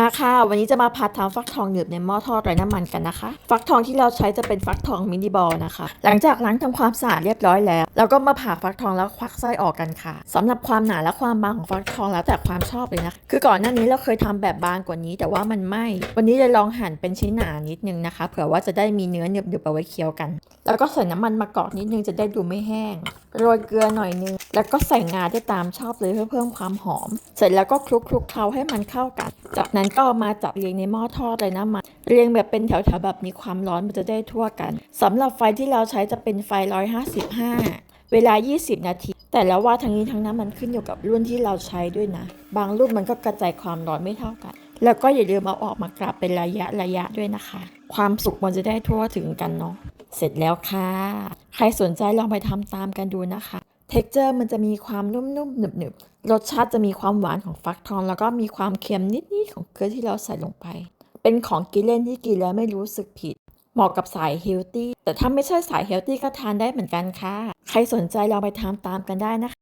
มาค่ะ วันนี้จะมาพัดทำฟักทองหนืบในหม้อทอดไร้น้ำมันกันนะคะ ฟักทองที่เราใช้จะเป็นฟักทองมินิบอลนะคะ หลังจากล้างทำความสะอาดเรียบร้อยแล้ว เราก็มาผ่าฟักทองแล้วควักไส้ออกกันค่ะสำหรับความหนาและความบางของฟักทองแล้วแต่ความชอบเลยนะ คือก่อนหน้านี้เราเคยทำแบบบางกว่านี้ แต่ว่ามันไหมวันนี้จะลองหั่นเป็นชิ้นหนานิดนึงนะคะ เผื่อว่าจะได้มีเนื้อหนึบๆเอาไว้เคี้ยวกัน แล้วก็ใส่น้ำมันมะกอกนิดนึงจะได้ดูไม่แห้ง โรยเกลือหน่อยนึง แล้วก็ใส่งาได้ตามชอบเลยเพื่อเพิ่มความหอม เสร็จแล้วก็คลุกคลุกเคล้าให้มันเข้ากัน จากนั้นก็มาจับเรียงในหม้อทอดเลยนะมันเรียงแบบเป็นแถวๆแบบมีความร้อนมันจะได้ทั่วกันสำหรับไฟที่เราใช้จะเป็นไฟ 155 เวลา 20 นาที แต่แล้วว่าทั้งนี้ทั้งนั้นมันขึ้นอยู่กับรุ่นที่เราใช้ด้วยนะ บางรุ่นมันก็กระจายความร้อนไม่เท่ากัน แล้วก็อย่าลืมเอาออกมากลับเป็นระยะระยะด้วยนะคะ ความสุกมันจะได้ทั่วถึงกันเนาะเสร็จแล้วค่ะ ใครสนใจลองไปทำตามกันดูนะคะ เท็กเจอร์มันจะมีความนุ่มๆหนึบๆ รสชาติจะมีความหวานของฟักทอง แล้วก็มีความเค็มนิดๆของเกลือที่เราใส่ลงไป เป็นของกินเล่นที่กินแล้วไม่รู้สึกผิด เหมาะกับสายเฮลตี้ แต่ถ้าไม่ใช่สายเฮลตี้ก็ทานได้เหมือนกันค่ะ ใครสนใจลองไปทำตามกันได้นะคะ